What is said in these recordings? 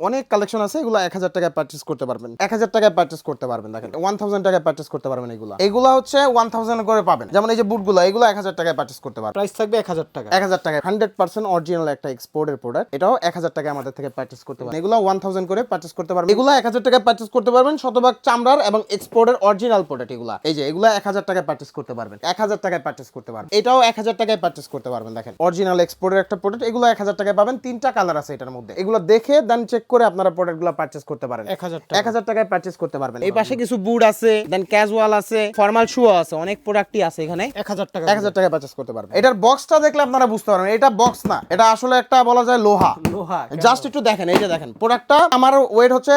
অনেক কালেকশন আছে এগুলো এক হাজার টাকায় পার্চেস করতে পারবেন এক হাজার টাকায় পার্চেস করতে পারবেন দেখেন ওয়ান থাউজেন্ড টাকায় পার্চেস করতে পারবেন এগুলো এগুলো হচ্ছে ওয়ান থাউজেন্ড করে পাবেন যেমন এই যে বুটগুলো এগুলো এক হাজার টাকায় পার্চেস করতে পারবেন প্রাইস থাকবে এক হাজার টাকা এক হাজার টাকা হান্ড্রেড পার্সেন্ট অরিজিনাল একটা এক্সপোর্টের প্রোডাক্ট এটাও এক হাজার টাকায় আমাদের থেকে পার্চেস করতে পারবেন এগুলো ওয়ান থাউজেন্ড করে পার্চেস করতে পারবেন এগুলো এক হাজার টাকায় পার্চেস করতে পারবেন শতভাগ চামড়ার এবং এক্সপোর্টের অরিজিনাল প্রোডাক্ট এগুলো এই যে এগুলো এক হাজার টাকায় পার্চেস করতে পারবেন এক হাজার টাকায় পার্চেস করতে পারবেন এটাও এক হাজার টাকায় পার্চেস করতে পারবেন দেখেন অরিজিনাল এক্সপোর্টের একটা প্রোডাক্ট এগুলো এক হাজার টাকায় পাবেন তিনটা কালার আছে এটার মধ্যে এগুলো দেখে দেন চেক করে আপনারা প্রোডাক্টগুলো পার্চেস করতে পারেন। এক হাজার এক হাজার টাকায় পার্চেস করতে পারবেন। এই পাশে কিছু বুট আছে দেন ক্যাজুয়াল আছে ফর্মাল শু আছে অনেক প্রোডাক্টই আছে এখানে। এক হাজার টাকা। এক হাজার টাকায় পারচেস করতে পারবেন। এটার বক্সটা দেখলে আপনারা বুঝতে পারবেন এটা বক্স না এটা আসলে একটা বলা যায় লোহা। লোহা জাস্ট একটু দেখেন এই যে দেখেন প্রোডাক্টটা আমার ওয়েট হচ্ছে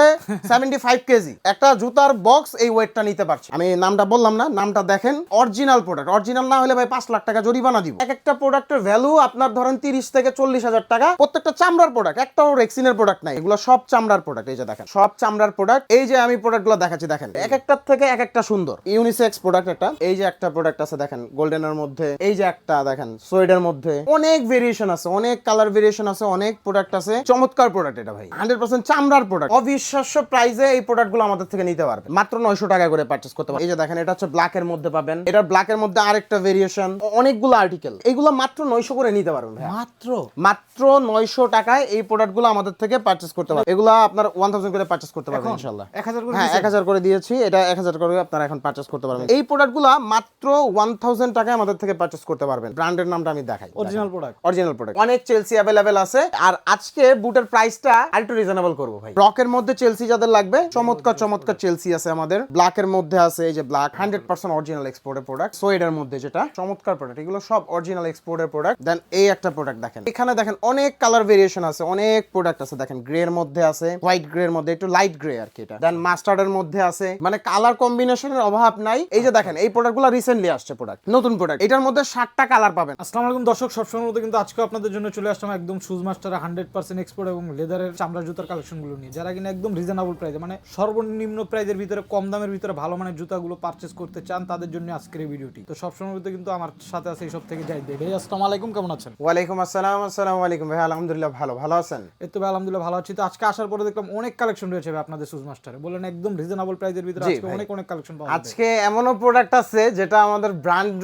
সেভেন্টি ফাইভ কেজি একটা জুতার বক্স এই ওয়েটটা নিতে পারছে। আমি নামটা বললাম না নামটা দেখেন অরিজিনাল প্রোডাক্ট অরিজিনাল না হলে ভাই পাঁচ লাখ টাকা জরিমানা দিব। এক একটা প্রোডাক্টের ভ্যালু আপনার ধরেন তিরিশ থেকে চল্লিশ হাজার টাকা। প্রত্যেকটা চামড়ার প্রোডাক্ট একটাও রেক্সিনের প্রোডাক্ট নাই। এগুলো সব চামড়ার প্রোডাক্ট এই যে দেখেন সব চামড়ার প্রোডাক্ট এই যে আমি প্রোডাক্টগুলো দেখাচ্ছি দেখেন এক একটার থেকে এক একটা সুন্দর। ইউনিসেক্স প্রোডাক্ট একটা এই যে একটা প্রোডাক্ট আছে দেখেন গোল্ডেনের মধ্যে এই যে একটা দেখেন সোয়েডের মধ্যে অনেক ভেরিয়েশন আছে অনেক কালার ভেরিয়েশন আছে অনেক প্রোডাক্ট আছে চমৎকার প্রোডাক্ট এটা ভাই হান্ড্রেড পার্সেন্ট চামড়ার প্রোডাক্ট অবিশ্বাস্য প্রাইসে এই প্রোডাক্টগুলো আমাদের থেকে নিতে পারবে। মাত্র নয়শো টাকা করে পারচেস করতে পারবে। এই যে দেখেন এটা হচ্ছে ব্ল্যাকের মধ্যে পাবেন এটা ব্ল্যাকের মধ্যে আরেকটা ভেরিয়েশন অনেকগুলো আর্টিকেল এইগুলো মাত্র নয়শো করে নিতে পারবেন মাত্র? মাত্র নয়শো টাকায় এই প্রোডাক্টগুলো আমাদের থেকে পারচেস করতে পারবেন। এগুলো আপনার ওয়ান থাউজেন্ড করে পারচেস করতে পারবেন ইনশাল্লাহ। এক হাজার করে হ্যাঁ এক হাজার করে দিয়েছি। এটা এক হাজার করে আপনারা এখন পারচেস করতে পারবেন। এই প্রোডাক্টগুলো মাত্র ওয়ান থাউজেন্ড টাকায় আমাদের থেকে পারচেস করতে পারবেন। ব্র্যান্ডের নামটা আমি দেখাই। অরিজিনাল প্রোডাক্ট অরিজিনাল প্রোডাক্ট অনেক চেলসি অ্যাভেলেবেল আছে। আর আজকে বুটের প্রাইসটা আরেকটু রিজনেবল করব ভাই। রকের মধ্যে চেলসি যাদের লাগবে চমৎকার চমৎকার চেলসি আছে আমাদের। ব্ল্যাকের মধ্যে আছে এই যে ব্ল্যাক হান্ড্রেড পার্সেন্ট অরিজিনাল এক্সপোর্টের প্রোডাক্ট সোয়েডের মধ্যে যেটা চমৎকার প্রোডাক্ট এগুলো সব অরিজিনাল এক্সপোর্টের প্রোডাক্ট দেন এই একটা প্রোডাক্ট দেখেন। এখানে দেখেন অনেক কালার ভেরিয়েশন আছে অনেক প্রোডাক্ট আছে। দেখেন গ্রে এর মধ্যে আছে হোয়াইট গ্রে এর মধ্যে একটু লাইট গ্রে আর কি এটা। দেন মাস্টার্ডের মধ্যে আছে। মানে কালার কম্বিনেশনের অভাব নাই। এই যে দেখেন এই প্রোডাক্টগুলো রিসেন্টলি আসছে প্রোডাক্ট নতুন প্রোডাক্ট এটার মধ্যে ষাটটা কালার পাবেন। আসসালামু আলাইকুম দর্শক সবসময় মতো কিন্তু আজকে আপনাদের জন্য চলে আসলাম একদম shoes master hundred percent export এবং লেদারের চামড়া জুতার কালেকশনগুলো নিয়ে। যারা কিনা একদম রিজনেবল প্রাইসে মানে সর্বনিম্ন প্রাইজের ভিতরে কম দামের ভিতরে ভালো মানের জুতাগুলো পারচেস করতে চান তাদের জন্য আজকের এই ভিডিওটি তো সবসময় মতো কিন্তু আমার সাথে আছে এই সব থেকে যাই ভাই আসসালামু আলাইকুম কেমন আছেন? ওয়ালাইকুম আসসালাম আসসালামু আলাইকুম। ভাই আলহামদুলিল্লাহ ভালো। ভালো আছেন? এই তো ভাই আলহামদুলিল্লাহ ভালো আছি। তো আজকে আসার পরে দেখলাম অনেক কালেকশন রয়েছে আপনাদের শুজ মাস্টারে বললেন একদম রিজনেবল প্রাইজের ভিতরে আজকে অনেক অনেক কালেকশন পাওয়া আজকে এমনও প্রোডাক্ট আছে যেটা আমাদের ব্র্যান্ড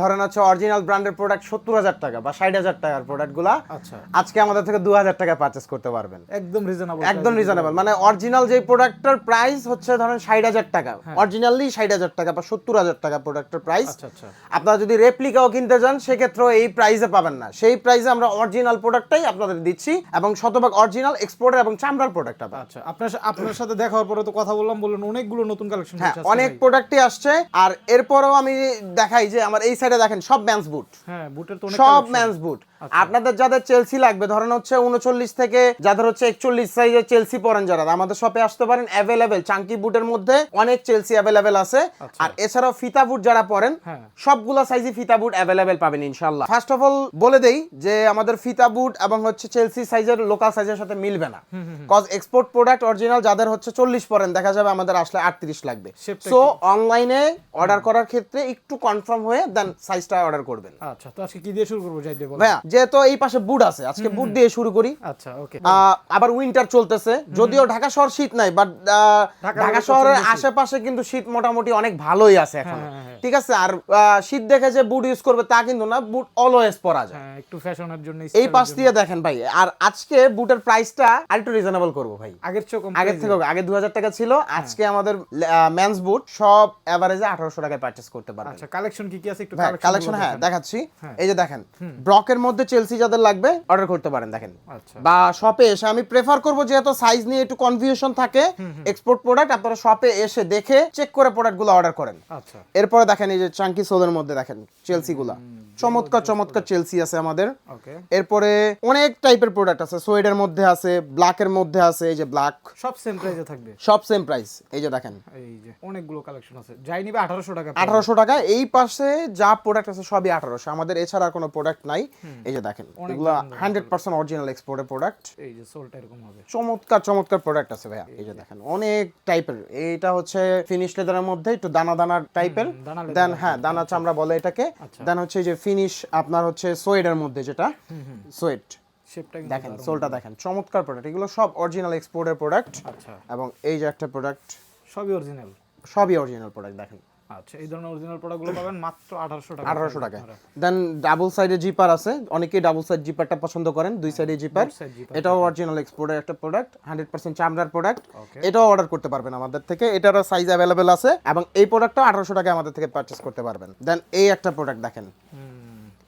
ধরেন হচ্ছে অরিজিনাল ব্র্যান্ডের প্রোডাক্ট সত্তর হাজার টাকা বা ষাট হাজার টাকার প্রোডাক্টগুলা আচ্ছা। আজকে আমাদের থেকে দু হাজার টাকা পারচেস করতে পারবেন। একদম রিজনেবল একদম রিজনেবল মানে অরিজিনাল যে প্রোডাক্টের প্রাইস হচ্ছে ধরেন ষাট হাজার টাকা। হ্যাঁ। অরিজিনালি ষাট হাজার টাকা বা সত্তর হাজার টাকা প্রোডাক্টের প্রাইস আচ্ছা আচ্ছা। আপনারা যদি রেপ্লিকাও কিনতে যান সেক্ষেত্রেও এই প্রাইসে পাবেন না। সেই প্রাইসে আমরা অরিজিনাল প্রোডাক্টটাই আপনাদের দিচ্ছি এবং শতভাগ অরিজিনাল এক্সপোর্টের এবং চামড়ার প্রোডাক্ট আবার। আচ্ছা আপনার আপনার সাথে দেখা হওয়ার পরে তো কথা বললাম বললেন অনেকগুলো নতুন কালেকশন হ্যাঁ অনেক প্রোডাক্টই আসছে আর এরপরও আমি দেখাই যে আমার এই সাইডে দেখেন সব ম্যান্স বুট হ্যাঁ বুটের তো সব ম্যান্স বুট আপনাদের যাদের চেলসি লাগবে ধরেন হচ্ছে উনচল্লিশ থেকে যাদের হচ্ছে একচল্লিশ সাইজের চেলসি পরেন যারা আমাদের শপে আসতে পারেন অ্যাভেলেবেল চাঙ্কি বুটের মধ্যে অনেক চেলসি অ্যাভেলেবেল আছে। আর এছাড়াও ফিতা বুট যারা পরেন হ্যাঁ। সবগুলো সাইজে ফিতা বুট অ্যাভেলেবেল পাবেন ইনশাল্লাহ ফার্স্ট অফ অল বলে দেই যে আমাদের ফিতা বুট এবং হচ্ছে চেলসি সাইজের লোকাল সাইজের সাথে মিলবে না। কজ এক্সপোর্ট প্রোডাক্ট অরিজিনাল যাদের হচ্ছে চল্লিশ পরেন দেখা যাবে আমাদের আসলে আটত্রিশ লাগবে। সো অনলাইনে অর্ডার করার ক্ষেত্রে একটু কনফার্ম হয়ে দেন সাইজটা অর্ডার করবেন। আচ্ছা তো আজকে কি দিয়ে শুরু করব। ভাইয়া যেহেতু এই পাশে বুট আছে আজকে বুট দিয়ে শুরু করি। আচ্ছা ওকে। আবার উইন্টার চলতেছে যদিও ঢাকা শহর শীত নাই বাট ঢাকা শহরের আশেপাশে কিন্তু শীত মোটামুটি অনেক ভালোই আছে এখন। হ্যাঁ, হ্যাঁ, হ্যাঁ। ঠিক আছে? আর শীত দেখে যে বুট ইউজ করবে তা কিন্তু না বুট অলওয়েজ পরা যায়। হ্যাঁ একটু ফ্যাশনের জন্য এই পাশ দিয়ে দেখেন ভাই আর আজকে বুটের প্রাইসটা আরেকটু রিজনেবল করব ভাই। আগের চেয়ে কম আগের থেকে আগে দু হাজার টাকা ছিল আজকে আমাদের মেন্স বুট সব এভারেজে আঠারোশো টাকায় পারচেস করতে। পারবেন। আচ্ছা কালেকশন কি কি আছে একটু হ্যাঁ কালেকশন হ্যাঁ দেখাচ্ছি। হ্যাঁ। এই যে দেখেন ব্রকের মধ্যে চেলসি যাদের লাগবে অর্ডার করতে পারেন দেখেন। আচ্ছা। বা শপে এসে আমি প্রেফার করব যেহেতু সাইজ নিয়ে একটু কনফিউশন থাকে এক্সপোর্ট প্রোডাক্ট আপনারা শপে এসে দেখে চেক করে প্রোডাক্টগুলো অর্ডার করেন। আচ্ছা। এরপরে দেখেন এই যে চাঙ্কি সোলের মধ্যে দেখেন চেলসি গুলা। চমৎকার চমৎকার চেলসি আছে আমাদের। এরপরে অনেক টাইপের প্রোডাক্ট আছে। সোয়েডের মধ্যে আছে ব্ল্যাকের মধ্যে আছে এই যে ব্ল্যাক সব সেম প্রাইসে থাকবে? সব সেম প্রাইস এই যে দেখেন। এই যে অনেকগুলো কালেকশন আছে। যাই নিবে আঠারোশো টাকা পড়বে। আঠারোশো টাকা। এই পাশে যা প্রোডাক্ট আছে সবই আঠারোশো। আমাদের এছাড়া কোনো প্রোডাক্ট নাই। এই যে দেখেন এগুলো দাম দাম হান্ড্রেড পার্সেন্ট অরিজিনাল এক্সপোর্টের প্রোডাক্ট এই যে সোলটা এরকম হবে। চমৎকার চমৎকার প্রোডাক্ট আছে ভাইয়া। এই যে দেখেন অনেক টাইপের এইটা হচ্ছে ফিনিশ লেদারের মধ্যে একটু দানা দানা টাইপের দেন হ্যাঁ দানা চামড়া বলে এটাকে। আচ্ছা। দেন হচ্ছে এই যে ফিনিশ আপনার হচ্ছে সোয়েডের মধ্যে যেটা সোয়েড। দেখেন সোলটা দেখেন চমৎকার প্রোডাক্ট এগুলো সব অরিজিনাল এক্সপোর্টের প্রোডাক্ট আচ্ছা। এবং এই যে একটা প্রোডাক্ট সবই অরিজিনাল সবই অরিজিনাল প্রোডাক্ট দেখেন। আচ্ছা এই ধরনের অরিজিনাল প্রোডাক্টগুলো পাবেন মাত্র আঠারোশো টাকা। আঠারোশো টাকা। দেন ডাবল সাইডের জিপার আছে। অনেকেই ডাবল সাইড জিপারটা পছন্দ করেন দুই সাইডে জিপার এটাও অরিজিনাল এক্সপোর্টের একটা প্রোডাক্ট হান্ড্রেড পার্সেন্ট চামড়ার প্রোডাক্ট এটাও অর্ডার করতে পারবেন আমাদের থেকে। এটারও সাইজ অ্যাভেলেবেল আছে এবং এই প্রোডাক্টটা আঠারোশো টাকা আমাদের থেকে পারচেস করতে পারবেন। দেন এই একটা প্রোডাক্ট দেখেন।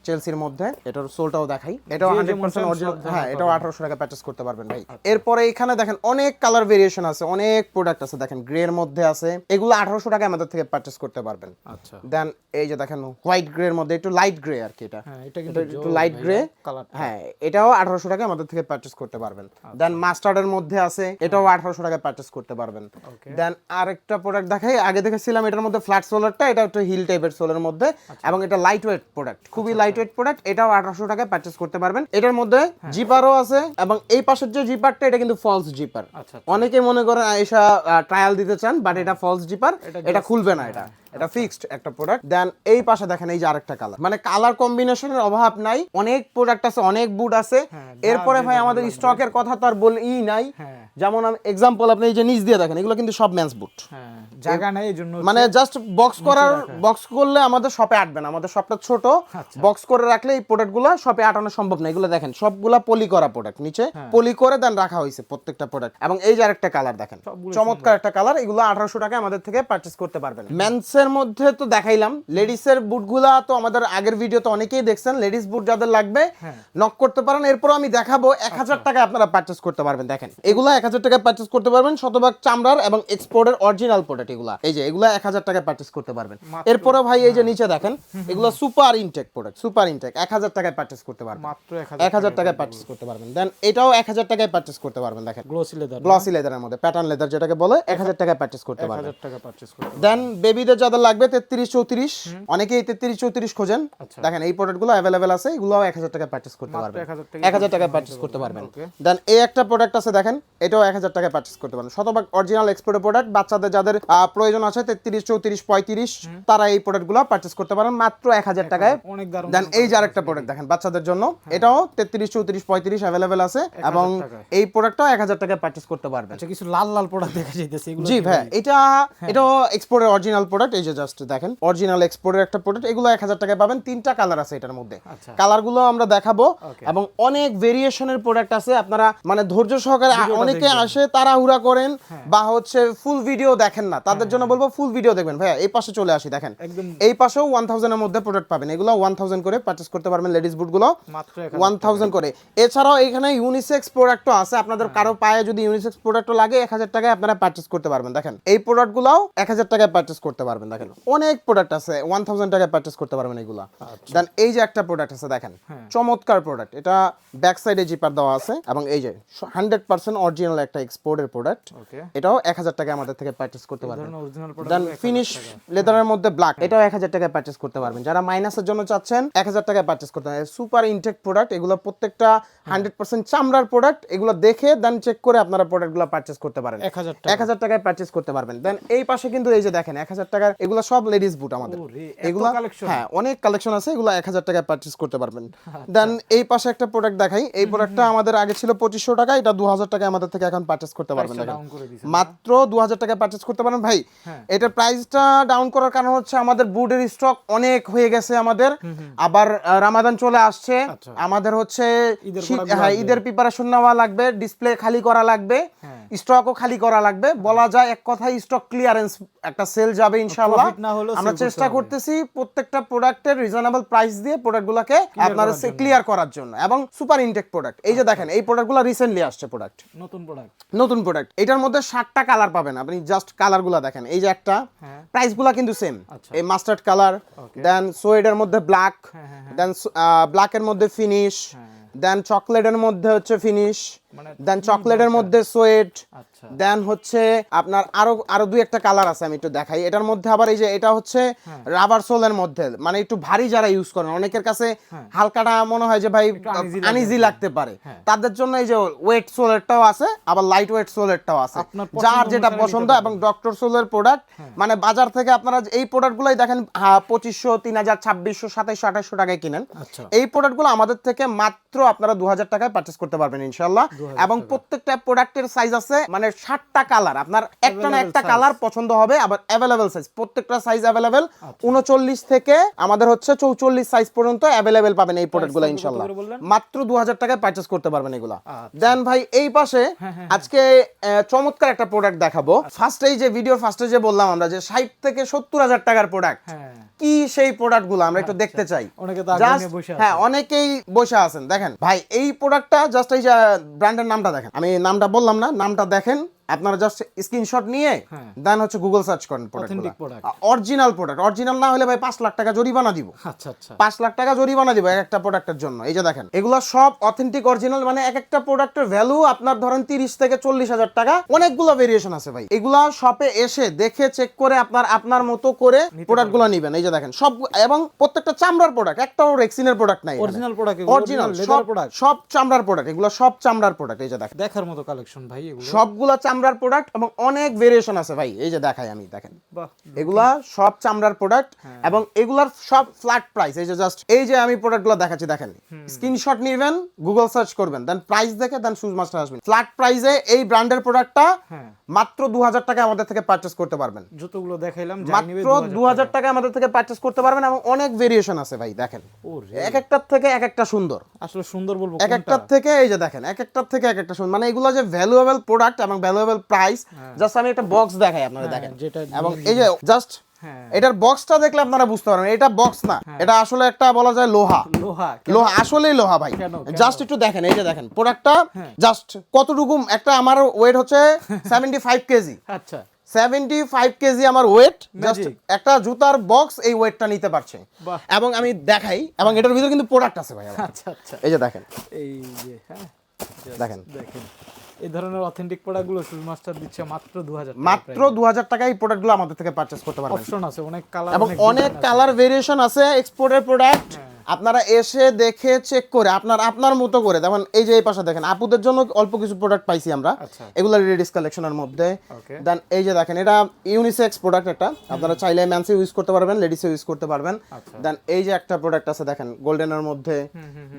চেলসির মধ্যে। এটার সোলটাও দেখাই। এটাও হান্ড্রেড পার্সেন্ট অরিজিনাল হ্যাঁ এটাও আঠারোশো টাকা পারচেস করতে পারবেন ভাই। এরপরে এখানে দেখেন অনেক কালার ভেরিয়েশন আছে অনেক প্রোডাক্ট আছে দেখেন গ্রে এর মধ্যে আছে। এগুলো আঠারোশো টাকা আমাদের থেকে পারচেস করতে পারবেন। আচ্ছা। দেন এই যে দেখেন হোয়াইট গ্রে এর মধ্যে একটু লাইট গ্রে আর কি এটা। হ্যাঁ এটা কিন্তু একটু লাইট গ্রে হ্যাঁ এটাও আঠারোশো টাকা আমাদের থেকে পারচেস করতে পারবেন। আচ্ছা। দেন মাস্টার্ডের মধ্যে আছে এটাও আঠারোশো টাকা পারচেস করতে পারবেন। দেন আরেকটা প্রোডাক্ট দেখাই আগে দেখেছিলাম এটার মধ্যে ফ্ল্যাট সোলারটা এটা একটু হিল টাইপের সোলার মধ্যে আচ্ছা। এবং এটা লাইট ওয়েট প্রোডাক্ট খুবই লাইট ওয়েট প্রোডাক্ট এটাও আঠারোশো টাকায় পার্চেস করতে পারবেন। এটার মধ্যে হ্যাঁ। জিপারও আছে এবং এই পাশের যে জিপারটা এটা কিন্তু ফলস জিপার আচ্ছা অনেকে মনে করেন এসা ট্রায়াল দিতে চান বাট এটা ফলস জিপার এটা এটা খুলবে না এটা। এটা ফিক্সড একটা প্রোডাক্ট দেন এই পাশে দেখেন এই যে আরেকটা কালার মানে কালার কম্বিনেশনের অভাব নাই। অনেক প্রোডাক্ট আছে অনেক বুট আছে। হ্যাঁ, এরপরে ভাই আমাদের স্টকের কথা তো আর বলেই নাই। হ্যাঁ। যেমন আমি এক্সাম্পল আপনি এই যে নিচ দিয়ে দেখেন এগুলো কিন্তু সব মেন্স বুট হ্যাঁ জায়গা নেই এই জন্য মানে জাস্ট বক্স করার বক্স করলে আমাদের শপে আটবে না। আমাদের শপটা ছোট আচ্ছা। বক্স করে রাখলে এই প্রোডাক্টগুলো শপে আটানো সম্ভব না। এগুলো দেখেন সবগুলা পলি করা প্রোডাক্ট নিচে। পলি করে দেন রাখা হয়েছে প্রত্যেকটা প্রোডাক্ট এবং এই যে আরেকটা কালার দেখেন চমৎকার একটা কালার এগুলো আঠারোশো টাকা আমাদের থেকে পারচেস করতে পারবেন। মেন্সের মধ্যে তো দেখাইলাম। লেডিসের বুটগুলা তো আমাদের আগের ভিডিওতে অনেকেই দেখছেন। লেডিস বুট যাদের লাগবে হ্যাঁ। নক করতে পারেন। এরপর আমি দেখাবো এক হাজার টাকায় আপনারা পারচেস করতে পারবেন। দেখেন এগুলো এক হাজার টাকায় পারচেস করতে পারবেন। শতভাগ চামড়ার এবং এক্সপোর্টের অরিজিনাল প্রোডাক্ট এগুলা। এই যে এগুলো এক হাজার টাকায় পারচেস করতে পারবেন। এরপরে ভাই এই যে নিচে দেখেন এগুলো super intake product super intake এক হাজার টাকায় পারচেস করতে পারবেন। মাত্র এক হাজার টাকায় পারচেস করতে পারবেন। দেন এটাও এক হাজার টাকায় পারচেস করতে পারবেন। দেখেন গ্লোসি লেদার গ্লসি লেদারের মধ্যে প্যাটার্ন লেদার যেটাকে বলে এক হাজার টাকায় পারচেস করতে পারবেন। টাকা দেন বেবিদের যাদের লাগবে তেত্রিশ চৌত্রিশ। অনেকেই তেত্রিশ চৌত্রিশ খোঁজেন। আচ্ছা। দেখেন এই প্রোডাক্টগুলো অ্যাভেলেবেল আছে এগুলো এক হাজার টাকায় পারচেস করতে পারবেন। এক হাজার টাকায় পারচেস করতে পারবেন। দেন এই একটা প্রোডাক্ট আছে দেখেন এটাও এক হাজার টাকায় পারচেস করতে পারবেন। শতভাগ অরিজিনাল এক্সপোর্টের প্রোডাক্ট বাচ্চাদের যাদের প্রয়োজন আছে তেত্রিশ চৌত্রিশ পঁয়ত্রিশ তারা এই প্রোডাক্টগুলো পারচেস করতে পারেন মাত্র এক হাজার টাকায়। দেন এই যে আরেকটা প্রোডাক্ট দেখেন বাচ্চাদের জন্য এটাও তেত্রিশ চৌত্রিশ পঁয়ত্রিশ অ্যাভেলেবেল আছে এবং। এই প্রোডাক্টটাও এক হাজার টাকায় পারচেস করতে পারবেন। আচ্ছা কিছু লাল লাল প্রোডাক্ট দেখা যাইতেছে জি ভাই এটা এটাও এক্সপোর্টের অরিজিনাল প্রোডাক্ট এই যে জাস্ট দেখেন অরিজিনাল এক্সপোর্টের একটা প্রোডাক্ট এগুলো এক হাজার টাকায় পাবেন। তিনটা কালার আছে এটার মধ্যে। আচ্ছা। কালারগুলো আমরা দেখাবো এবং অনেক ভেরিয়েশনের প্রোডাক্ট আছে। আপনারা মানে ধৈর্য সহকারে অনেকে আসে তাড়াহুড়া করেন হ্যাঁ। বা হচ্ছে ফুল ভিডিও দেখেন না। তাদের জন্য বলব ফুল ভিডিও দেখবেন। ভাইয়া এই পাশে চলে আসি দেখেন। এই পাশেও ওয়ান থাউজেন্ডের মধ্যে প্রোডাক্ট পাবেন। এগুলো ওয়ান থাউজেন্ড করে পারচেস করতে পারবেন লেডিস বুটগুলো ওয়ান থাউজেন্ড করে। এছাড়াও এখানে ইউনিসেক্স প্রোডাক্টও আছে। আপনাদের কারও পায়ে যদি ইউনিসেক্স প্রোডাক্টও লাগে এক হাজার টাকায় আপনারা পারচেস করতে পারবেন। দেখেন এই প্রোডাক্টগুলোও এক হাজার টাকায় পারচেস করতে পারবেন। দেখেন অনেক প্রোডাক্ট আছে ওয়ান থাউজেন্ড টাকায় পারচেস করতে পারবেন এগুলা। দেন এই যে একটা প্রোডাক্ট আছে দেখেন চমৎকার প্রোডাক্ট এটা ব্যাক সাইডে জিপার দেওয়া আছে এবং এই যে হান্ড্রেড পার্সেন্ট অরিজিনাল একটা এক্সপোর্টের প্রোডাক্ট এটাও এক হাজার টাকায় আমাদের থেকে পারচেস করতে পারবেন। দেন ফিনিশ লেদারের মধ্যে ব্ল্যাক এটাও এক হাজার টাকায় পারচেস করতে পারবেন। যারা মাইনাসের জন্য চাচ্ছেন এক হাজার টাকায় পারচেস করতে পারবেন। সুপার ইনটেক প্রোডাক্ট এগুলো প্রত্যেকটা হান্ড্রেড পার্সেন্ট চামড়ার প্রোডাক্ট এগুলো দেখে দেন চেক করে আপনারা প্রোডাক্টগুলো পারচেস করতে পারেন। এক হাজার এক হাজার টাকায় পারচেস করতে পারবেন। দেন এই পাশে কিন্তু এই যে দেখেন এক হাজার টাকার এগুলো সব লেডিস বুট আমাদের। এগুলো হ্যাঁ অনেক কালেকশন আছে এগুলো এক হাজার টাকায় পারচেস করতে পারবেন। দেন এই পাশে একটা প্রোডাক্ট দেখাই। এই প্রোডাক্টটা আমাদের আগে ছিল পঁচিশশো টাকা এটা দু হাজার টাকায় আমাদের থেকে এখন পারচেস করতে পারবেন মাত্র দু হাজার পারচেস করতে পারেন ভাই হ্যাঁ। এটার প্রাইসটা ডাউন করার কারণ হচ্ছে আমাদের বুটের স্টক অনেক হয়ে গেছে আমাদের। আবার রামাদান চলে আসছে। আচ্ছা। আমাদের হচ্ছে ঈদের product হ্যাঁ। ঈদের প্রিপারেশন নেওয়া লাগবে ডিসপ্লে খালি করা লাগবে। হ্যাঁ। স্টকও খালি করা লাগবে। বলা যায় এক কথায় স্টক ক্লিয়ারেন্স একটা সেল যাবে ইনশাআল্লাহ। আমরা চেষ্টা করতেছি প্রত্যেকটা প্রোডাক্টের রিজনেবল প্রাইস দিয়ে প্রোডাক্টগুলোকে আপনার ক্লিয়ার করার জন্য এবং সুপার ইনটেক প্রোডাক্ট এই যে দেখেন এই প্রোডাক্টগুলো রিসেন্টলি আসছে প্রোডাক্ট নতুন প্রোডাক্ট নতুন প্রোডাক্ট এটার মধ্যে ষাটটা কালার পাবেন। আপনি জাস্ট কালারগুলো দেখেন। এই যে একটা হ্যাঁ। প্রাইসগুলো কিন্তু সেম আচ্ছা। এই মাস্টার্ড কালার দেন সোয়েডের মধ্যে ব্ল্যাক হ্যাঁ, দেন ব্ল্যাকের মধ্যে ফিনিশ দেন চকলেটের মধ্যে হচ্ছে ফিনিশ দেন চকলেটের মধ্যে সোয়েট আচ্ছা। দেন হচ্ছে আপনার আরও আরও দুই একটা কালার আছে আমি একটু দেখাই। এটার মধ্যে আবার এই যে এটা হচ্ছে হ্যাঁ। রাবার সোলের মধ্যে মানে একটু ভারী যারা ইউজ করেন অনেকের কাছে হ্যাঁ। হালকাটা মনে হয় যে ভাই আনিজি লাগতে পারে। হ্যাঁ। তাদের জন্য এই যে ওয়েট সোলেরটাও আছে আবার লাইট ওয়েট সোলেরটাও আছে। যার যেটা পছন্দ এবং ডক্টর সোলের প্রোডাক্ট মানে বাজার থেকে আপনারা এই প্রোডাক্টগুলোই দেখেন পঁচিশশো তিন হাজার ছাব্বিশশো সাতাইশশো আঠাইশশো টাকায় কিনেন। আচ্ছা। এই প্রোডাক্টগুলো আমাদের থেকে মাত্র আপনারা দু হাজার টাকায় পারচেস করতে পারবেন ইনশাল্লাহ 2000 এবং প্রত্যেকটা প্রোডাক্টের সাইজ আছে মানে ষাটটা কালার আপনার একটা না একটা কালার পছন্দ হবে আবার অ্যাভেলেবেল সাইজ প্রত্যেকটা সাইজ অ্যাভেলেবেল আচ্ছা। উনচল্লিশ থেকে আমাদের হচ্ছে চৌচল্লিশ সাইজ পর্যন্ত অ্যাভেলেবেল পাবেন এই প্রোডাক্টগুলো কত ইনশাল্লাহ। মাত্র দু হাজার টাকায় পারচেস করতে পারবেন এগুলা। আচ্ছা। দেন ভাই এই পাশে হ্যাঁ, হ্যাঁ, আজকে চমৎকার একটা প্রোডাক্ট দেখাবো। ফার্স্টে এই যে ভিডিওর ফার্স্টে যে বললাম আমরা যে ষাট থেকে সত্তর হাজার টাকার প্রোডাক্ট হ্যাঁ। কি সেই প্রোডাক্টগুলো আমরা একটু দেখতে চাই। হ্যাঁ অনেকেই বসে আছেন। দেখেন ভাই এই প্রোডাক্টটা জাস্ট এই যে ব্র্যান্ডের নামটা দেখেন। আমি নামটা বললাম না নামটা দেখেন। আপনারা জাস্ট স্ক্রিনশট নিয়ে হ্যাঁ। দেন হচ্ছে গুগল সার্চ করেন প্রোডাক্ট অরিজিনাল প্রোডাক্ট অরিজিনাল না হলে ভাই পাঁচ লাখ টাকা জরিমানা দিব। আচ্ছা আচ্ছা। পাঁচ লাখ টাকা জরিমানা দিব এক একটা প্রোডাক্টের জন্য। এই যে দেখেন এগুলো সব অথেন্টিক অরিজিনাল মানে এক একটা প্রোডাক্টের ভ্যালু আপনার ধরেন তিরিশ থেকে চল্লিশ হাজার টাকা। অনেকগুলো ভেরিয়েশন আছে ভাই। এগুলা শপে এসে দেখে চেক করে আপনার আপনার মতো করে প্রোডাক্টগুলো নিবেন। এই যে দেখেন সব এবং প্রত্যেকটা চামড়ার প্রোডাক্ট একটাও রেক্সিনের প্রোডাক্ট নাই অরিজিনাল প্রোডাক্ট অরিজিনাল সব প্রোডাক্ট সব চামড়ার প্রোডাক্ট এগুলো সব চামড়ার প্রোডাক্ট এই যে দেখেন। দেখার মতো কালেকশন ভাই এগুলো। সবগুলা চামড়ার প্রোডাক্ট এবং অনেক ভেরিয়েশন আছে ভাই। এই যে দেখাই আমি দেখেন। এগুলা সব চামড়ার প্রোডাক্ট হ্যাঁ। এবং এগুলার সব ফ্ল্যাট প্রাইস এই যে জাস্ট এই যে আমি প্রোডাক্টগুলো দেখাচ্ছি দেখেন। স্ক্রিনশট নেবেন গুগল সার্চ করবেন দেন প্রাইস দেখে দেন সুজ মাস্টার আসবেন। ফ্ল্যাট প্রাইসে এই ব্র্যান্ডের প্রোডাক্টটা মাত্র দু হাজার টাকা আমাদের থেকে পারচেস করতে পারবেন। যতগুলো দেখাইলাম মাত্র দু হাজার টাকা। আমাদের থেকে পারচেস করতে পারবেন এবং অনেক ভেরিয়েশন আছে ভাই দেখেন। এক একটার থেকে এক একটা সুন্দর। আসলে সুন্দর বলব এক একটার থেকে এই যে দেখেন এক একটার থেকে এক একটা সুন্দর। মানে এগুলো যে ভ্যালুয়েবল প্রোডাক্ট এবং ভ্যালুয়েবল প্রাইস জাস্ট আমি একটা বক্স দেখাই আপনারা হ্যাঁ, দেখেন। এবং এই যে জাস্ট হ্যাঁ। এটার বক্সটা দেখলে আপনারা বুঝতে পারবেন এটা বক্স না এটা আসলে একটা বলা যায় লোহা। লোহা লোহা আসলেই লোহা ভাই? জাস্ট একটু দেখেন এই যে দেখেন প্রোডাক্টটা হ্যাঁ। জাস্ট কতটুকু একটা আমার ওয়েট হচ্ছে সেভেন্টি ফাইভ কেজি। আচ্ছা। সেভেন্টি ফাইভ কেজি আমার ওয়েট জাস্ট একটা জুতার বক্স এই ওয়েটটা নিতে পারছে। এবং আমি দেখাই এবং এটার ভিতরে কিন্তু প্রোডাক্ট আছে ভাই আচ্ছা আচ্ছা। এই যে দেখেন। এই যে হ্যাঁ। দেখেন। দেখেন। এই ধরনের অথেন্টিক প্রোডাক্টগুলো মাস্টার দিচ্ছে মাত্র দু হাজার মাত্র দু হাজার টাকায় এই প্রোডাক্টগুলো আমাদের থেকে পারচেস করতে পারবেন। অপশন আছে অনেক কালার এবং অনেক কালার ভেরিয়েশন আছে। এক্সপোর্টের প্রোডাক্ট আপনারা এসে দেখে চেক করে আপনার আপনার মতো করে। যেমন এই যে এই পাশে দেখেন আপুদের জন্য অল্প কিছু প্রোডাক্ট পাইছি আমরা। আচ্ছা। এগুলো লেডিস কালেকশনের মধ্যে। দেন এই যে দেখেন এটা ইউনিসেক্স প্রোডাক্ট একটা। আপনারা চাইলে ম্যানসে ইউজ করতে পারবেন লেডিসে ইউজ করতে পারবেন। আচ্ছা। দেন এই যে একটা প্রোডাক্ট আছে দেখেন গোল্ডেনের মধ্যে।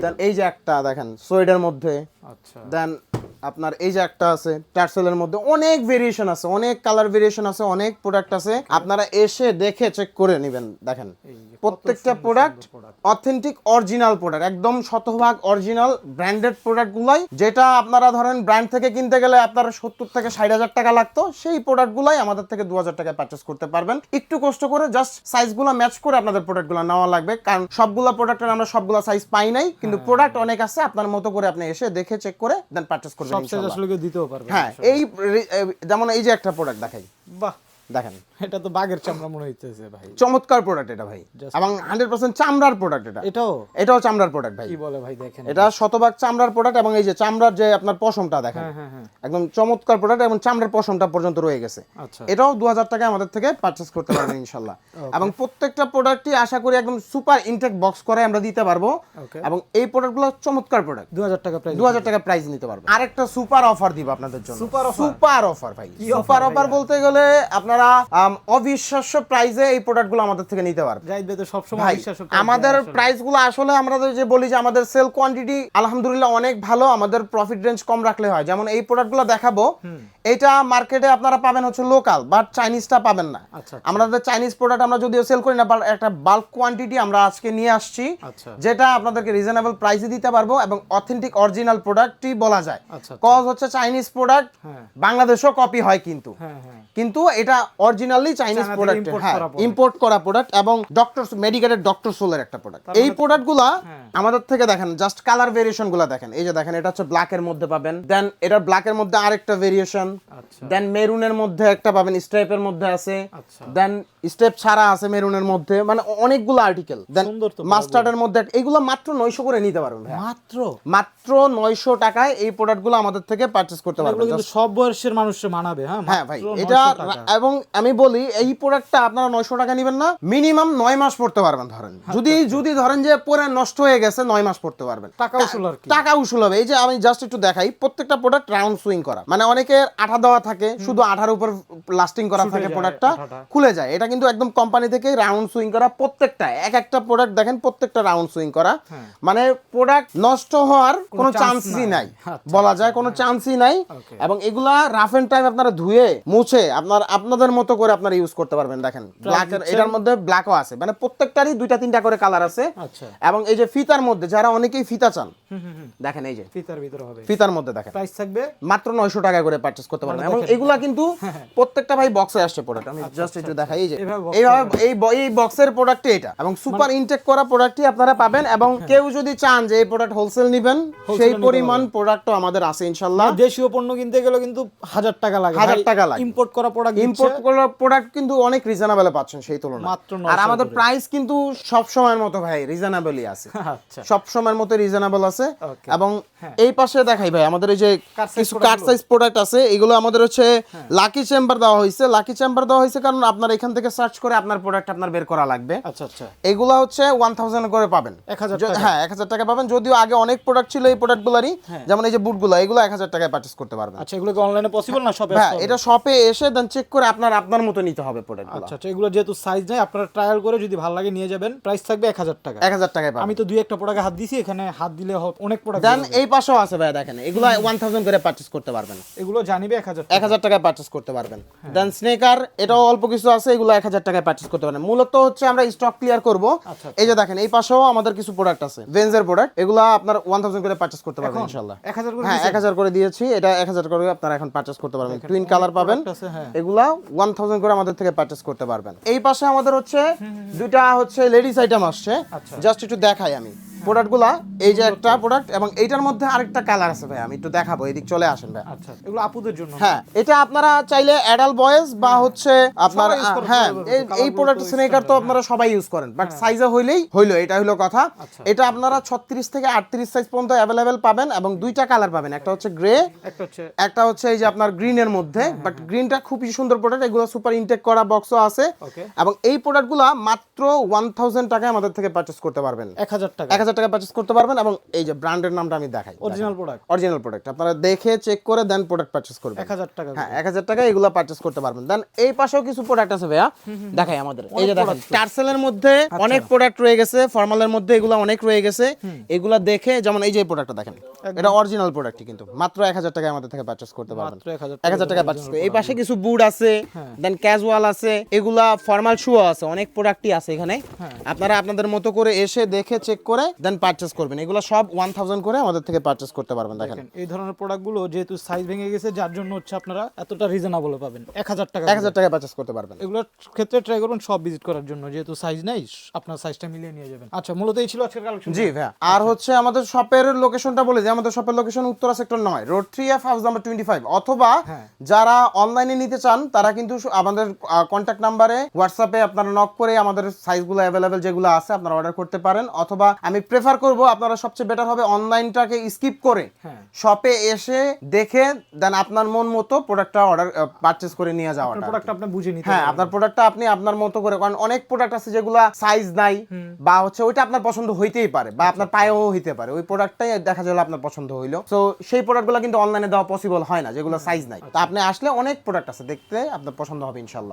দেন এই যে একটা দেখেন সোয়েডের মধ্যে। আচ্ছা। দেন আপনার এই যে একটা আছে টার্সেলের মধ্যে অনেক ভেরিয়েশন আছে অনেক কালার ভেরিয়েশন আছে অনেক প্রোডাক্ট আছে। আপনারা এসে দেখে চেক করে নেবেন দেখেন। প্রত্যেকটা প্রোডাক্ট অথেন্টিক অরিজিনাল প্রোডাক্ট একদম শতভাগ অরিজিনাল ব্র্যান্ডেড প্রোডাক্ট প্রোডাক্টগুলাই যেটা আপনারা ধরেন ব্র্যান্ড থেকে কিনতে গেলে আপনার সত্তর থেকে ষাট হাজার টাকা লাগতো সেই প্রোডাক্টগুলাই আমাদের থেকে দু হাজার টাকায় পারচেস করতে পারবেন। একটু কষ্ট করে জাস্ট সাইজগুলো ম্যাচ করে আপনাদের প্রোডাক্টগুলো নেওয়া লাগবে কারণ সবগুলো প্রোডাক্টের আমরা সবগুলো সাইজ পাই নাই কিন্তু হ্যাঁ। প্রোডাক্ট অনেক আছে আপনার মতো করে আপনি এসে দেখে চেক করে দেন পারচেস করবেন। সব সাইজ আসলে কেউ দিতেও পারবে হ্যাঁ এই যেমন এই যে একটা প্রোডাক্ট দেখাই। বাহ। দেখেন এটা তো বাঘের চামড়া মনে হইতেছে ভাই। চমৎকার প্রোডাক্ট এটা ভাই। এবং হান্ড্রেড পার্সেন্ট চামড়ার প্রোডাক্ট এটা। এটাও? এটাও চামড়ার প্রোডাক্ট ভাই। কি বলে ভাই দেখেন। এটা শতভাগ চামড়ার প্রোডাক্ট এবং এই যে চামড়ার যে আপনার পশমটা দেখেন হ্যাঁ হ্যাঁ হ্যাঁ। একদম চমৎকার প্রোডাক্ট এবং চামড়ার পশমটা পর্যন্ত রয়ে গেছে। আচ্ছা। এটাও দু হাজার টাকায় আমাদের থেকে পারচেস করতে পারবেন ইনশাল্লাহ। এবং প্রত্যেকটা প্রোডাক্টই আশা করি একদম সুপার ইনটেক বক্স করে আমরা দিতে পারব। এবং এই প্রোডাক্টগুলো চমৎকার প্রোডাক্ট দু হাজার টাকা প্রাইস দু হাজার টাকা প্রাইস নিতে পারব আরেকটা সুপার অফার দিব আপনাদের জন্য। সুপার অফার ভাই। সুপার অফার বলতে গেলে আপনারা আম, অবিশ্বাস্য প্রাইসে এই প্রোডাক্টগুলো আমাদের থেকে নিতে পারবেন জাহিদ ভাই তো সবসময় ভাই বিশ্বাস আমাদের প্রাইসগুলো আসলে আমরা যে বলি যে আমাদের সেল কোয়ান্টিটি আলহামদুলিল্লাহ অনেক ভালো আমাদের প্রফিট রেঞ্জ কম রাখলে হয়। যেমন এই প্রোডাক্টগুলো দেখাবো এটা মার্কেটে আপনারা পাবেন হচ্ছে লোকাল বাট চাইনিজটা পাবেন না। আচ্ছা আমাদের চাইনিজ প্রোডাক্ট আমরা যদিও সেল করি না বাট একটা বাল্ক কোয়ান্টিটি আমরা আজকে নিয়ে আসছি আচ্ছা। যেটা আপনাদেরকে রিজনেবল প্রাইসে দিতে পারব এবং অথেন্টিক অরিজিনাল প্রোডাক্টই বলা যায়। আচ্ছা কজ হচ্ছে চাইনিজ প্রোডাক্ট বাংলাদেশও কপি হয় কিন্তু। হ্যাঁ হ্যাঁ। কিন্তু এটা অরিজিনালি চাইনিজ প্রোডাক্ট হ্যাঁ ইম্পোর্ট করা প্রোডাক্ট এবং ডক্টর মেডিকেটেড ডক্টর সোলের একটা প্রোডাক্ট এই প্রোডাক্টগুলা হ্যাঁ। আমাদের থেকে দেখেন জাস্ট কালার ভেরিয়েশনগুলা দেখেন। এই যে দেখেন এটা হচ্ছে ব্ল্যাক এর মধ্যে পাবেন। দেন এটার ব্ল্যাক এর মধ্যে আরেকটা ভেরিয়েশন আচ্ছা। দেন মেরুনের মধ্যে একটা পাবেন স্টেপের মধ্যে আছে। আচ্ছা। দেন স্টেপ ছাড়া আছে মেরুনের মধ্যে। মানে অনেকগুলো আর্টিকেল দেন তো মাস্টার্ডের মধ্যে এগুলো মাত্র নয়শো করে নিতে পারবেন মাত্র? মাত্র মাত্র নয়শো টাকায় এই প্রোডাক্টগুলো আমাদের থেকে পারচেস করতে পারবেন। কিন্তু সব বয়সের মানুষের মানাবে হ্যাঁ হ্যাঁ ভাই এটা এবং আমি বলি এই প্রোডাক্টটা আপনারা নয়শো টাকা নেবেন না মিনিমাম নয় মাস পড়তে পারবেন ধরেন। যদি যদি ধরেন যে পরে নষ্ট হয়ে গেছে নয় মাস পড়তে পারবেন। আচ্ছা। টাকা উসুল আর কি। টাকা উসুল হবে। এই যে আমি জাস্ট একটু দেখাই প্রত্যেকটা প্রোডাক্ট রাউন্ড সুইং করা। মানে অনেকের আঠা দেওয়া থাকে শুধু আঠার উপর লাস্টিং করা থাকে প্রোডাক্টটা খুলে যায়। এটা কিন্তু একদম কোম্পানি থেকে রাউন্ড সুইং করা প্রত্যেকটা এক একটা প্রোডাক্ট দেখেন প্রত্যেকটা রাউন্ড সুইং করা। হ্যাঁ। মানে প্রোডাক্ট নষ্ট হওয়ার কোনো চান্সই নাই। আচ্ছা, বলা যায় কোনো চান্সই নাই। এবং এগুলা রাফ এন্ড টাইম আপনারা ধুয়ে মুছে আপনার আপনাদের মতো করে আপনারা ইউজ করতে পারবেন দেখেন। ব্ল্যাক এটার মধ্যে ব্ল্যাকও আছে। মানে প্রত্যেকটারই দুইটা তিনটা করে কালার আছে। আচ্ছা। এবং এই যে ফিতার মধ্যে যারা অনেকেই ফিতা চান হুম হুম হুম। দেখেন এই যে। ফিতার ভিতরে হবে। ফিতার মধ্যে দেখেন। প্রাইস থাকবে? মাত্র নয়শো টাকা করে পারচেস করতে পারবেন। মানে এবং এগুলা কিন্তু প্রত্যেকটা ভাই বক্সে আসছে প্রোডাক্ট আমি জাস্ট একটু দেখাই এই যে। এইভাবে এই এই বক্সের প্রোডাক্টই এটা। এবং সুপার মানে ইনটেক করা প্রোডাক্টই আপনারা পাবেন এবং কেউ যদি চান যে এই প্রোডাক্ট হোলসেল নেবেন সেই পরিমাণ প্রোডাক্টও আমাদের আছে ইনশাল্লাহ। দেশীয় পণ্য কিনতে গেলে কিন্তু হাজার টাকা লাগে। হাজার টাকা লাগে। ইম্পোর্ট করা প্রোডাক্ট ইম্পোর্ট করা প্রোডাক্ট কিন্তু অনেক রিজনেবল পাচ্ছেন সেই তুলনায়। মাত্র আর আমাদের প্রাইস কিন্তু সব সময়ের মতো ভাই রিজনেবলই আছে। আচ্ছা। সব সময়ের মতো রিজনেবল আছে। এবং হ্যাঁ। এই পাশে দেখাই ভাই আমাদের এই যে কিছু কাট সাইজ প্রোডাক্ট আছে এগুলো আমাদের হচ্ছে লাকি চেম্বার দেওয়া হয়েছে। লাকি চেম্বার দেওয়া হয়েছে কারণ আপনার এখান থেকে সার্চ করে আপনার প্রোডাক্ট আপনার বের করা লাগবে। আচ্ছা আচ্ছা। এগুলো হচ্ছে ওয়ান থাউজেন্ড করে পাবেন। 1000 য- টাকা। হ্যাঁ এক হাজার টাকা পাবেন। যদিও আগে অনেক প্রোডাক্ট ছিল এই প্রোডাক্টগুলোরই হ্যাঁ। যেমন এই যে বুটগুলো এগুলো এক হাজার টাকায় পারচেস করতে পারবেন। আচ্ছা এগুলো কি অনলাইনে পসিবল না সবে হ্যাঁ এটা শপে এসে দেন চেক করে আপনার আপনার মতো নিতে হবে প্রোডাক্টগুলো আচ্ছা আচ্ছা এগুলো যেহেতু সাইজ নেই আপনারা ট্রায়াল করে যদি ভালো লাগে নিয়ে যাবেন প্রাইস থাকবে এক হাজার টাকা। এক হাজার টাকায় আমি তো দুই একটা প্রোডাক্টে হাত দিছি এখানে হাত দিলে অনেক প্রোডাক্ট দেন এই পাশেও আছে ভাই দেখেন এগুলো ওয়ান থাউজেন্ড করে পারচেস করতে পারবেন। এগুলো জানিবে এক হাজার এক হাজার টাকায় পারচেস করতে পারবেন। দেন স্নেকার এটাও অল্প কিছু আছে এগুলো এক হাজার টাকায় পারচেস করতে পারবেন। মূলত হচ্ছে আমরা স্টক ক্লিয়ার করব। এই যে দেখেন এই পাশেও আমাদের কিছু প্রোডাক্ট আছে। ভেন্সের প্রোডাক্ট এগুলো আপনার ওয়ান থাউজেন্ড করে পারচেস করতে পারবেন ইনশাআল্লাহ। 1000 করে হ্যাঁ দিছেন? এক হাজার করে দিয়েছি। এটা এক হাজার করে আপনারা এখন পারচেস করতে পারবেন। টুইন কালার পাবেন। হ্যাঁ। এগুলা ওয়ান থাউজেন্ড করে আমাদের থেকে পারচেস করতে পারবেন। এই পাশে আমাদের হচ্ছে দুইটা হচ্ছে লেডিস আইটেম আসছে। আচ্ছা। জাস্ট একটু দেখাই আমি। প্রোডাক্টগুলা এই যে একটা প্রোডাক্ট এবং এইটার মধ্যে আরেকটা কালার আছে ভাই আমি একটু দেখাবো এদিক চলে আসেন ভাই আচ্ছা এগুলো আপুদের জন্য। হ্যাঁ এটা আপনারা চাইলে অ্যাডাল্ট বয়েজ বা হচ্ছে আপনার হ্যাঁ এই- প্রোডাক্ট স্নেকার তো আপনারা সবাই ইউজ করেন বাট সাইজে হইলেই হইল এটা হইল কথা। আচ্ছা। এটা আপনারা ছত্রিশ থেকে আটত্রিশ সাইজ পর্যন্ত অ্যাভেলেবেল পাবেন এবং দুইটা কালার পাবেন একটা হচ্ছে গ্রে একটা হচ্ছে একটা হচ্ছে এই যে আপনার গ্রিনের মধ্যে বাট গ্রিনটা খুবই সুন্দর প্রোডাক্ট এগুলো সুপার ইনটেক করা বক্সও আছে। এবং এই প্রোডাক্টগুলো মাত্র ওয়ান থাউজেন্ড টাকায় আমাদের থেকে পারচেস করতে পারবেন। এক হাজার টাকা। এক হাজার টাকা পারচেস করতে পারবেন এবং এই যে ব্র্যান্ডের নামটা আমি দেখাই। অরিজিনাল প্রোডাক্ট অরিজিনাল প্রোডাক্ট আপনারা দেখে চেক করে দেন প্রোডাক্ট পারচেস করবেন। এক হাজার টাকা হ্যাঁ এক হাজার টাকা এগুলো পারচেস করতে পারবেন। দেন এই পাশেও কিছু প্রোডাক্ট আছে ভাইয়া। দেখাই আমাদের। এই যে দেখেন টার্সেলের মধ্যে আচ্ছা। অনেক প্রোডাক্ট রয়ে গেছে ফর্মালের মধ্যে এগুলো অনেক রয়ে গেছে। এগুলা দেখে যেমন এই যে প্রোডাক্টটা দেখেন এটা অরিজিনাল প্রোডাক্টই কিন্তু। মাত্র এক হাজার টাকা আমাদের থেকে পারচেস করতে পারবেন। এক হাজার টাকা পারচেস এই পাশে কিছু বুট আছে। দেন ক্যাজুয়াল আছে এগুলা ফর্মাল শু আছে অনেক প্রোডাক্টই আছে এখানে। হ্যাঁ। আপনারা আপনাদের মতো করে এসে দেখে চেক করে দেন পারচেস করবেন। এগুলো সব ওয়ান থাউজেন্ড করে আমাদের থেকে পারচেস করতে পারবেন দেখেন। এই ধরনের প্রোডাক্টগুলো যেহেতু সাইজ ভেঙে গেছে যার জন্য হচ্ছে আপনারা এতটা রিজনেবল পাবেন। এক হাজার টাকা এক হাজার টাকা পারচেস করতে পারবেন। এগুলোর ক্ষেত্রে ট্রাই করুন সব ভিজিট করার জন্য। যেহেতু সাইজ নেই আপনার সাইজটা মিলিয়ে নিয়ে যাবেন। আচ্ছা মূলত এই ছিল আজকের কালেকশন জি ভাইয়া। আর হচ্ছে আমাদের শপের লোকেশনটা বলে যে আমাদের শপের লোকেশন উত্তরা সেক্টর নয় road three F house number twenty five অথবা হ্যাঁ। যারা অনলাইনে নিতে চান তারা কিন্তু আমাদের কন্ট্যাক্ট নাম্বারে হোয়াটসঅ্যাপে আপনারা নক করে আমাদের সাইজগুলো অ্যাভেলেবেল যেগুলো আছে আপনারা অর্ডার করতে পারেন। অথবা আমি প্রেফার করব আপনারা সবচেয়ে বেটার হবে অনলাইনটাকে স্কিপ করে হ্যাঁ। শপে এসে দেখে দেন আপনার মন মতো প্রোডাক্টটা অর্ডার পারচেস করে নিয়ে যাওয়াটা প্রোডাক্ট আপনি বুঝে নিতে হ্যাঁ আপনার প্রোডাক্টটা আপনি আপনার মতো করে কারণ অনেক প্রোডাক্ট আছে যেগুলো সাইজ নাই বা হচ্ছে ওইটা আপনার পছন্দ হইতেই পারে বা আপনার পায়েও হইতে পারে। ওই প্রোডাক্টটাই দেখা গেল আপনার পছন্দ হইল। তো সেই প্রোডাক্টগুলো কিন্তু অনলাইনে দেওয়া পসিবল হয় না যেগুলো সাইজ নাই। তা আপনি আসলে অনেক প্রোডাক্ট আছে দেখতে আপনার পছন্দ হবে ইনশাল্লাহ।